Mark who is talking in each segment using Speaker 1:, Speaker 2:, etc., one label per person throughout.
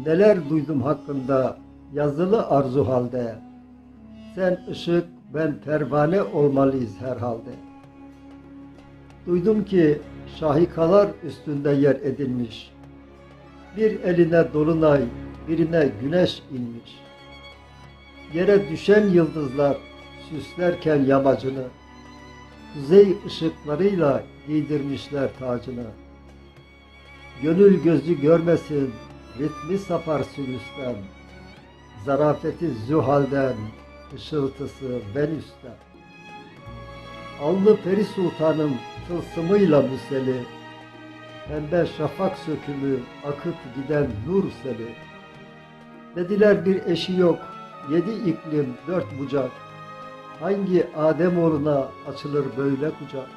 Speaker 1: Neler duydum hakkında yazılı arzu halde. Sen ışık, ben pervane olmalıyız herhalde. Duydum ki şahikalar üstünde yer edilmiş. Bir eline dolunay, birine güneş inmiş. Yere düşen yıldızlar süslerken yamacını, kuzey ışıklarıyla giydirmişler tacını. Gönül gözü görmesin, ritmi sapar sülüsten, zarafeti zühalden, ışıltısı Venüs'ten. Allı peri sultanın tılsımıyla müseli, pembe şafak sökümü akıp giden nur seli. Dediler bir eşi yok, yedi iklim, dört bucak. Hangi Ademoğluna açılır böyle kucak?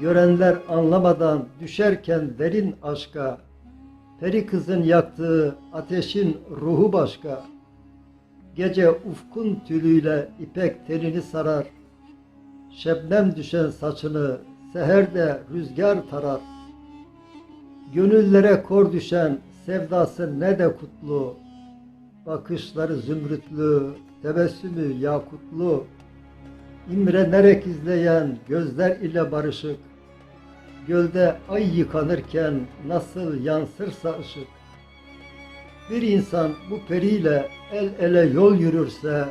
Speaker 1: Görenler anlamadan düşerken derin aşka, Peri kızın yaktığı ateşin ruhu başka. Gece ufkun tülüyle ipek telini sarar. Şebnem düşen saçını seherde rüzgar tarar. Gönüllere kor düşen sevdası ne de kutlu. Bakışları zümrütlü, tebessümü yakutlu. İmrenerek izleyen gözler ile barışık. Gölde ay yıkanırken nasıl yansırsa ışık. Bir insan bu periyle el ele yol yürürse,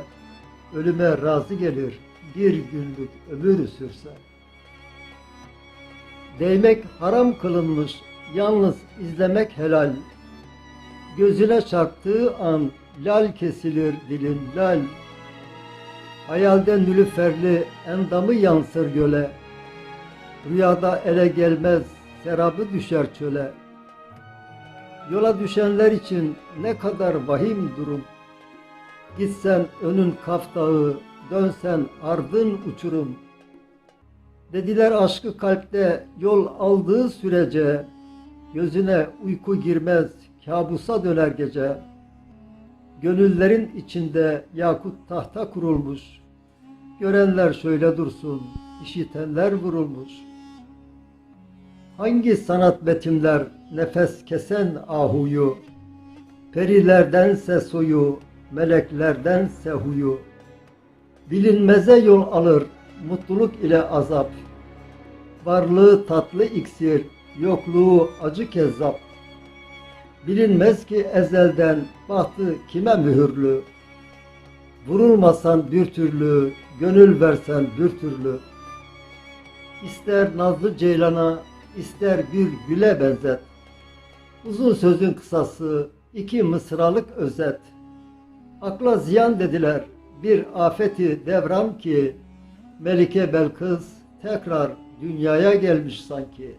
Speaker 1: ölüme razı gelir bir günlük ömür sürse. Değmek haram kılınmış, yalnız izlemek helal. Gözüne çarptığı an lal kesilir dilin lal. Hayalde nülüferli endamı yansır göle. Rüyada ele gelmez, serabı düşer çöle. Yola düşenler için ne kadar vahim durum. Gitsen önün kaf dağı, dönsen ardın uçurum. Dediler aşkı kalpte yol aldığı sürece, gözüne uyku girmez, kabusa döner gece. Gönüllerin içinde yakut tahta kurulmuş. Görenler şöyle dursun, işitenler vurulmuş. Hangi sanat betimler nefes kesen ahuyu, perilerdense soyu, meleklerdense huyu, bilinmeze yol alır mutluluk ile azap, varlığı tatlı iksir, yokluğu acı kezzap, bilinmez ki ezelden bahtı kime mühürlü, vurulmasan bir türlü, gönül versen bir türlü, İster nazlı ceylana, ister bir güle benzet. Uzun sözün kısası, iki mısralık özet. Akla ziyan dediler, bir afeti devran ki, Melike Belkıs tekrar dünyaya gelmiş sanki.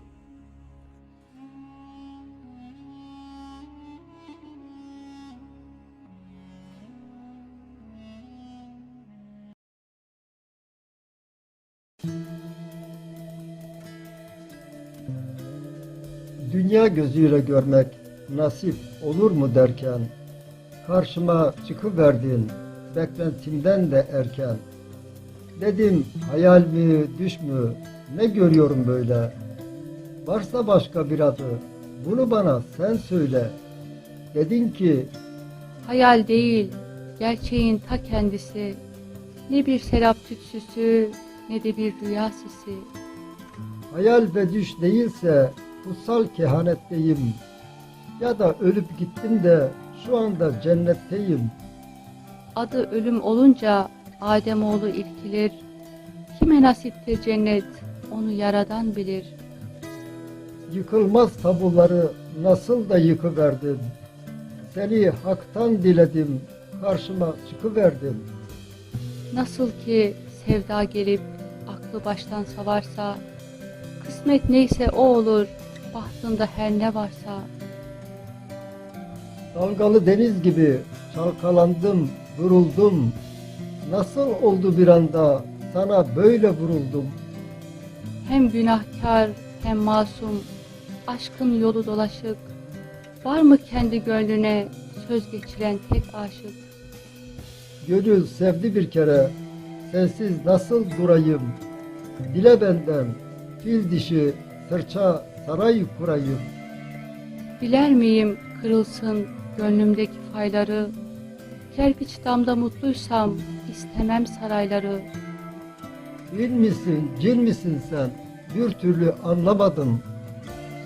Speaker 1: Dünya gözüyle görmek nasip olur mu derken karşıma çıkıverdin beklentimden de erken. Dedim hayal mi düş mü ne görüyorum böyle. Varsa başka bir adı bunu bana sen söyle. Dedin ki
Speaker 2: Hayal değil, gerçeğin ta kendisi. Ne bir serap tütsüsü, ne de bir rüya sesi.
Speaker 1: hayal ve düş değilse kutsal kehanetteyim. Ya da ölüp gittim de şu anda cennetteyim.
Speaker 2: Adı ölüm olunca Ademoğlu irkilir. Kime nasiptir cennet, onu yaradan bilir.
Speaker 1: Yıkılmaz tabuları nasıl da yıkıverdin. Seni haktan diledim, karşıma çıkıverdin.
Speaker 2: Nasıl ki sevda gelip aklı baştan savarsa, kısmet neyse o olur, bahtında her ne varsa.
Speaker 1: Dalgalı deniz gibi çalkalandım, vuruldum. Nasıl oldu bir anda sana böyle vuruldum.
Speaker 2: Hem günahkar hem masum, aşkın yolu dolaşık. Var mı kendi gönlüne söz geçiren tek aşık?
Speaker 1: Gönül sevdi bir kere, sensiz nasıl durayım? Dile benden, fil dişi, sırça saray kurayım.
Speaker 2: Diler miyim kırılsın gönlümdeki fayları. Kerpiç damda mutluysam istemem sarayları.
Speaker 1: İn misin, cin misin sen? Bir türlü anlamadım.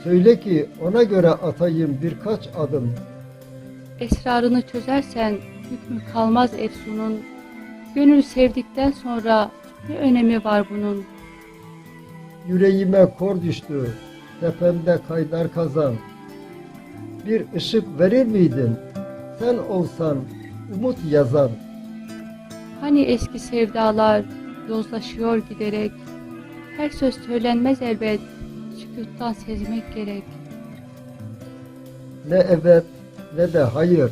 Speaker 1: Söyle ki ona göre atayım birkaç adım.
Speaker 2: Esrarını çözersen hükmü kalmaz efsunun. Gönül sevdikten sonra ne önemi var bunun?
Speaker 1: Yüreğime kor düştü, tepemde kaynar kazan. Bir ışık verir miydin? Sen olsan umut yazan.
Speaker 2: Hani eski sevdalar yozlaşıyor giderek. Her söz söylenmez elbet, sükuttan sezmek gerek.
Speaker 1: Ne evet ne de hayır.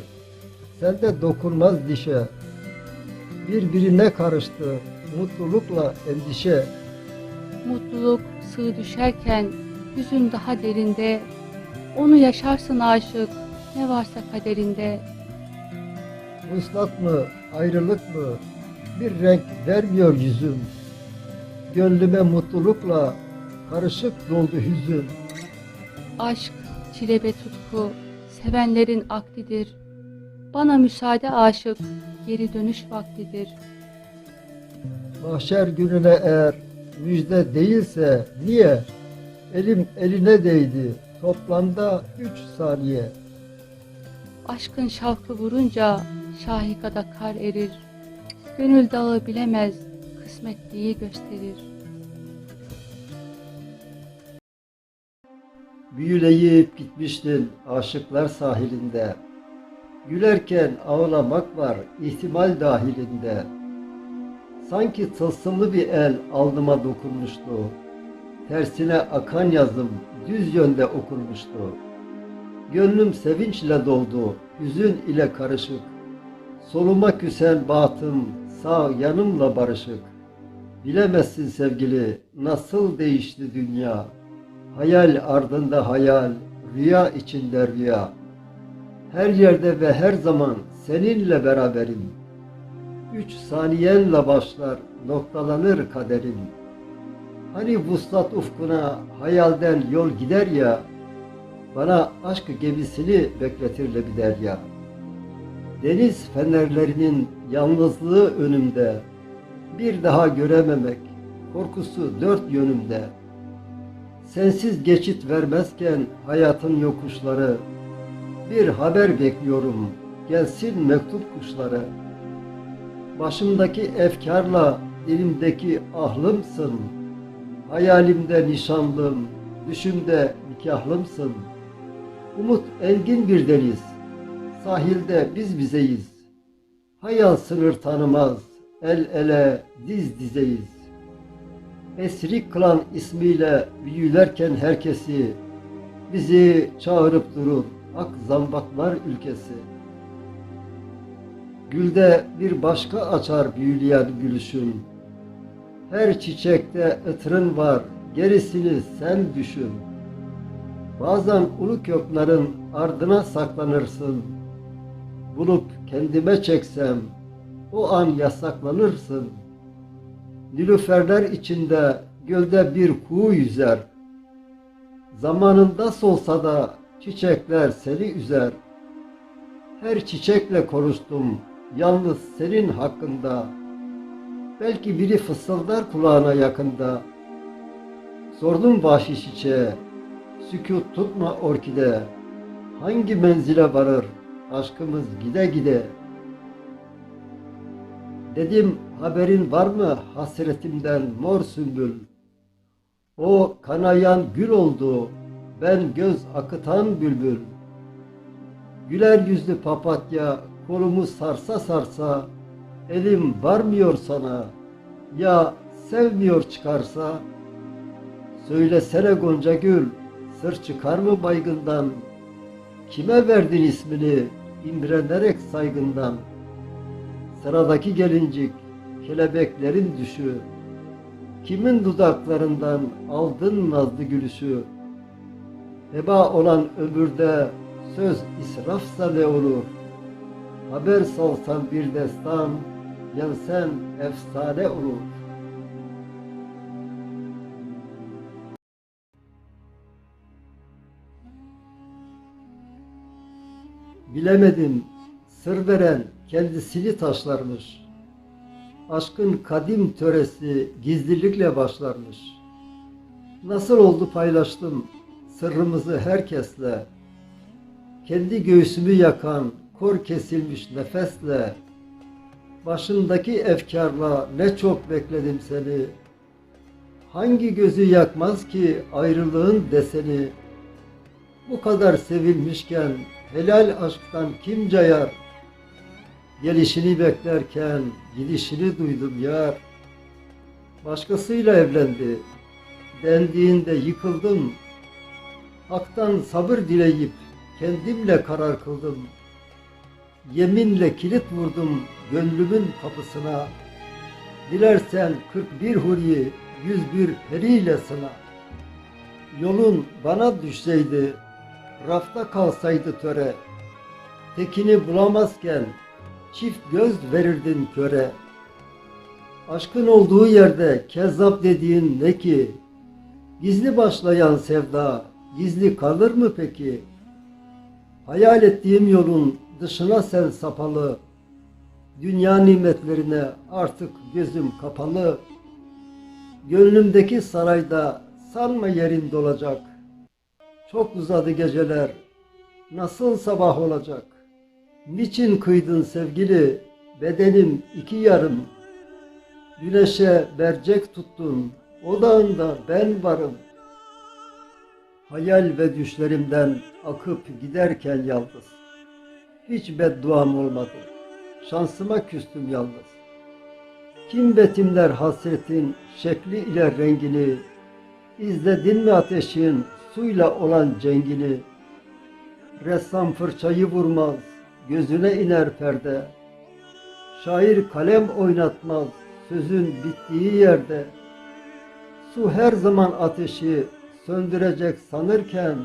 Speaker 1: Sende dokunmaz dişe. Birbirine karıştı mutlulukla endişe.
Speaker 2: Mutluluk sığ düşerken hüzün daha derinde. Onu yaşarsın aşık, ne varsa kaderinde.
Speaker 1: Vuslat mı, ayrılık mı? Bir renk vermiyor yüzüm. Gönlüme mutlulukla karışık doldu hüzün.
Speaker 2: Aşk, çile ve tutku, sevenlerin aklidir. Bana müsaade aşık, geri dönüş vaktidir.
Speaker 1: Mahşer gününe eğer müjde değilse niye? Elim eline değdi toplamda üç saniye.
Speaker 2: Aşkın şavkı vurunca şahikada kar erir. Gönül dağı bilemez, kısmetliği gösterir.
Speaker 1: Büyüleyip gitmiştin aşıklar sahilinde. Gülerken ağlamak var ihtimal dahilinde. Sanki tılsımlı bir el alnıma dokunmuştu. Tersine akan yazım düz yönde okunmuştu. Gönlüm sevinçle doldu, hüzün ile karışık. Soluma küsen batım sağ yanımla barışık. Bilemezsin sevgili nasıl değişti dünya. Hayal ardında hayal, rüya içinde rüya. Her yerde ve her zaman seninle beraberim. Üç saniyenle başlar, noktalanır kaderim. Hani vuslat ufkuna hayalden yol gider ya, bana aşk gemisini bekletir bir derya. Deniz fenerlerinin yalnızlığı önümde, bir daha görememek, korkusu dört yönümde. Sensiz geçit vermezken hayatın yokuşları, bir haber bekliyorum, gelsin mektup kuşları. Başımdaki efkarla dilimdeki ahlımsın, hayalimde nişanlım, düşümde nikahlımsın. Umut engin bir deniz, sahilde biz bizeyiz. Hayal sınır tanımaz, el ele diz dizeyiz. Esrik kılan ismiyle büyülerken herkesi bizi çağırıp durur ak zambatlar ülkesi. Gülde bir başka açar büyüleyen gülüşün. Her çiçekte ıtrın var, gerisini sen düşün. Bazen ulu köklerin ardına saklanırsın. Bulup kendime çeksem, o an yasaklanırsın. Nilüferler içinde gölde bir kuğu yüzer. Zamanında solsa da çiçekler seni üzer. Her çiçekle konuştum yalnız senin hakkında. Belki biri fısıldar kulağına yakında. Sordum vahşi çiçeğe, sükut tutma orkide. Hangi menzile varır aşkımız gide gide. Dedim haberin var mı hasretimden mor sümbül? O kanayan gül oldu, ben göz akıtan bülbül. Güler yüzlü papatya kolumu sarsa sarsa, elim varmıyor sana, ya sevmiyor çıkarsa? Söylesene Gonca Gül, sır çıkar mı baygından? Kime verdin ismini imrenerek saygından? Sıradaki gelincik, kelebeklerin düşü, Kimin dudaklarından aldın nazlı gülüşü? Heba olan ömürde söz israfsa ne olur? Haber salsan bir destan, gelsen efsane olur. Bilemedim sır veren kendisini taşlarmış. Aşkın kadim töresi gizlilikle başlarmış. Nasıl oldu paylaştım sırrımızı herkesle. Kendi göğsümü yakan kor kesilmiş nefesle. Başındaki efkarla ne çok bekledim seni. Hangi gözü yakmaz ki ayrılığın deseni? Bu kadar sevilmişken helal aşktan kim cayar? Gelişini beklerken gidişini duydum yar. Başkasıyla evlendi. Dendiğinde yıkıldım. Hak'tan sabır dileyip kendimle karar kıldım. Yeminle kilit vurdum gönlümün kapısına. Dilersen 41 huri, 101 periyle sına. Yolun bana düşseydi, rafta kalsaydı töre. Tekini bulamazken çift göz verirdin köre. Aşkın olduğu yerde kezzap dediğin ne ki? Gizli başlayan sevda gizli kalır mı peki? Hayal ettiğim yolun dışına sen sapalı. Dünya nimetlerine artık gözüm kapalı. Gönlümdeki sarayda sanma yerin dolacak. Çok uzadı geceler. Nasıl sabah olacak? Niçin kıydın sevgili? Bedenim iki yarım. Güneşe bercek tuttun. Odağında ben varım. Hayal ve düşlerimden akıp giderken yalnız. Hiç bedduam olmadı. Şansıma küstüm yalnız. Kim betimler hasretin şekli ile rengini, İzledin mi ateşin suyla olan cengini? Ressam fırçayı vurmaz, gözüne iner perde. Şair kalem oynatmaz, sözün bittiği yerde. Su her zaman ateşi söndürecek sanırken,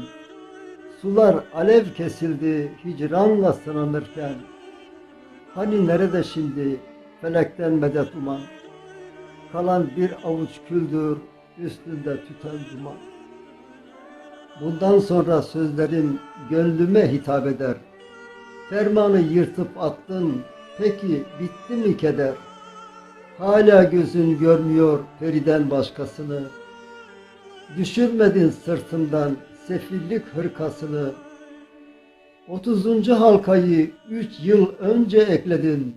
Speaker 1: Sular alev kesildi hicranla sınanırken, Hani nerede şimdi felekten medet uman? Kalan bir avuç küldür üstünde tüten duman. Bundan sonra sözlerim gönlüme hitap eder. Fermanı yırtıp attın, peki bitti mi keder? Hala gözün görmüyor Feriden başkasını. Düşürmedin sırtımdan sefillik hırkasını. Otuzuncu halkayı üç yıl önce ekledin.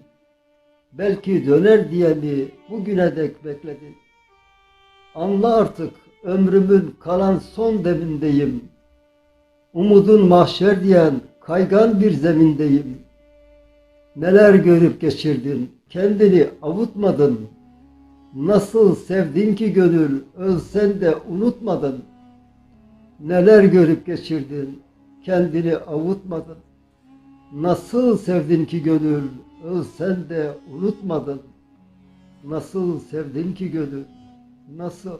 Speaker 1: Belki döner diye mi bugüne dek bekledin? Anla artık ömrümün kalan son demindeyim. Umudun mahşer diyen kaygan bir zemindeyim. Neler görüp geçirdin, kendini avutmadın. Nasıl sevdin ki gönül, ölsen de unutmadın. Neler görüp geçirdin, kendini avutmadın. Nasıl sevdin ki gönül, ölsen de unutmadın. Nasıl sevdin ki gönül, nasıl?